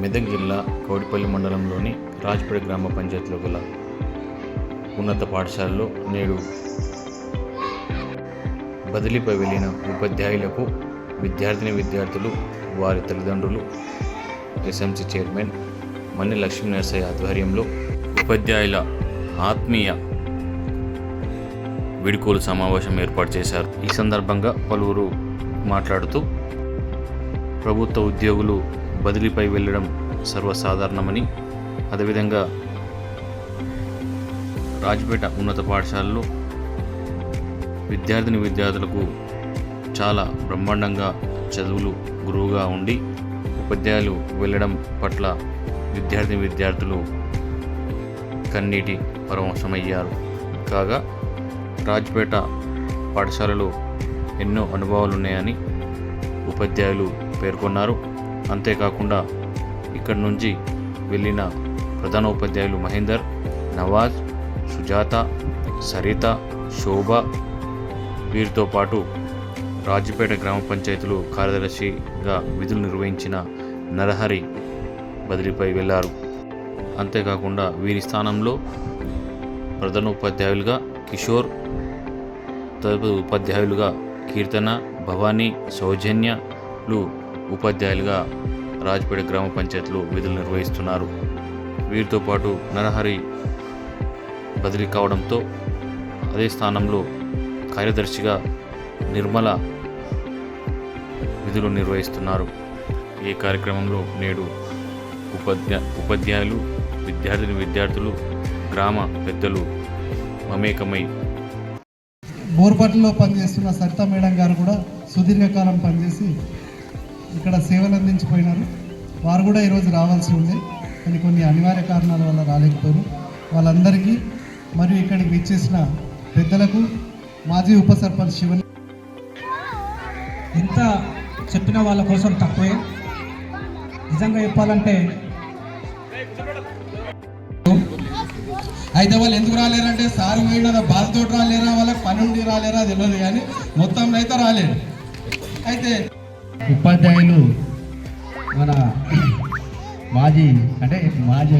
మెదక్ జిల్లా కౌడిపల్లి మండలంలోని రాజ్పేట గ్రామ పంచాయతీలో గల ఉన్నత పాఠశాలలో నేడు బదిలీపై వెళ్ళిన ఉపాధ్యాయులకు విద్యార్థిని విద్యార్థులు వారి తల్లిదండ్రులు ఎస్ఎంసి చైర్మన్ మన్ని లక్ష్మీ నరసయ్య ఆధ్వర్యంలో ఉపాధ్యాయుల ఆత్మీయ విడుకోలు సమావేశం ఏర్పాటు చేశారు. ఈ సందర్భంగా పలువురు మాట్లాడుతూ ప్రభుత్వ ఉద్యోగులు బదిలీపై వెళ్ళడం సర్వసాధారణమని అదేవిధంగా రాజపేట ఉన్నత పాఠశాలలో విద్యార్థిని విద్యార్థులకు చాలా బ్రహ్మాండంగా చదువులు గురువుగా ఉండి ఉపాధ్యాయులు వెళ్ళడం పట్ల విద్యార్థిని విద్యార్థులు కన్నీటి పరామర్శమయ్యారు. కాగా రాజ్పేట పాఠశాలలో ఎన్నో అనుభవాలు ఉన్నాయని ఉపాధ్యాయులు పేర్కొన్నారు. అంతేకాకుండా ఇక్కడి నుంచి వెళ్ళిన ప్రధాన ఉపాధ్యాయులు మహేందర్ నవాజ్ సుజాత సరిత శోభ వీరితో పాటు రాజుపేట గ్రామ పంచాయతీలు కార్యదర్శిగా విధులు నిర్వహించిన నరహరి బదిలీపై వెళ్ళారు అంతేకాకుండా వీరి స్థానంలో ప్రధాన ఉపాధ్యాయులుగా కిషోర్ తదుపరి ఉపాధ్యాయులుగా కీర్తన భవానీ సౌజన్యలు ఉపాధ్యాయులుగా రాజపేట గ్రామ పంచాయతీలో విధులు నిర్వహిస్తున్నారు. వీరితో పాటు నరహరి బదిలీ కావడంతో అదే స్థానంలో కార్యదర్శిగా నిర్మల విధులు నిర్వహిస్తున్నారు. ఈ కార్యక్రమంలో నేడు ఉపాధ్యా ఉపాధ్యాయులు విద్యార్థిని విద్యార్థులు గ్రామ పెద్దలు మమేకమై బోర్పట్లో పనిచేస్తున్న సరిత మేడం గారు కూడా సుదీర్ఘకాలం పనిచేసి ఇక్కడ సేవలు అందించిపోయినారు. వారు కూడా ఈరోజు రావాల్సి ఉండే కానీ కొన్ని అనివార్య కారణాల వల్ల రాలేకపోయారు. వాళ్ళందరికీ మరియు ఇక్కడికి విచ్చేసిన పెద్దలకు మాజీ ఉప సర్పంచ్ శివన్ ఎంత చెప్పిన వాళ్ళ కోసం తక్కువే. నిజంగా చెప్పాలంటే అయితే వాళ్ళు ఎందుకు రాలేరంటే సారు పోయిన బాధతో రాలేరా వాళ్ళకి పని ఉండి రాలేరా తెలియదు కానీ మొత్తం అయితే రాలేరు అయితే ఉపాధ్యాయులు మన మాజీ అంటే మాజీ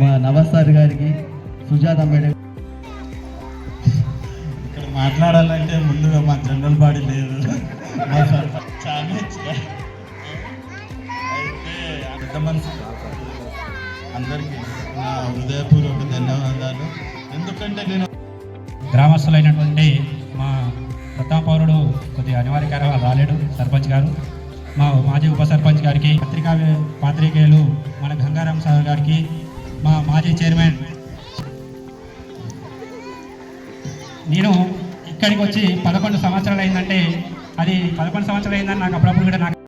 మా నవసార్ గారికి సుజాత మేడం. ఇక్కడ మాట్లాడాలంటే ముందుగా మా జనరల్ బాడీ లేదు. పెద్ద మనసు అందరికీ నా హృదయపూర్వక ధన్యవాదాలు. ఎందుకంటే నేను గ్రామస్తులైనటువంటి మా ప్రతాపౌరుడు కొద్దిగా అనివార్య కారణాలు రాలేడు సర్పంచ్ గారు. మా మాజీ ఉప సర్పంచ్ గారికి పత్రికా పాత్రికేయులు మన గంగారాం సార్ గారికి మా మాజీ చైర్మన్. నేను ఇక్కడికి వచ్చి పదకొండు సంవత్సరాలు అయిందంటే అది పదకొండు సంవత్సరాలు అయిందని నాకు అప్పుడప్పుడు కూడా నాకు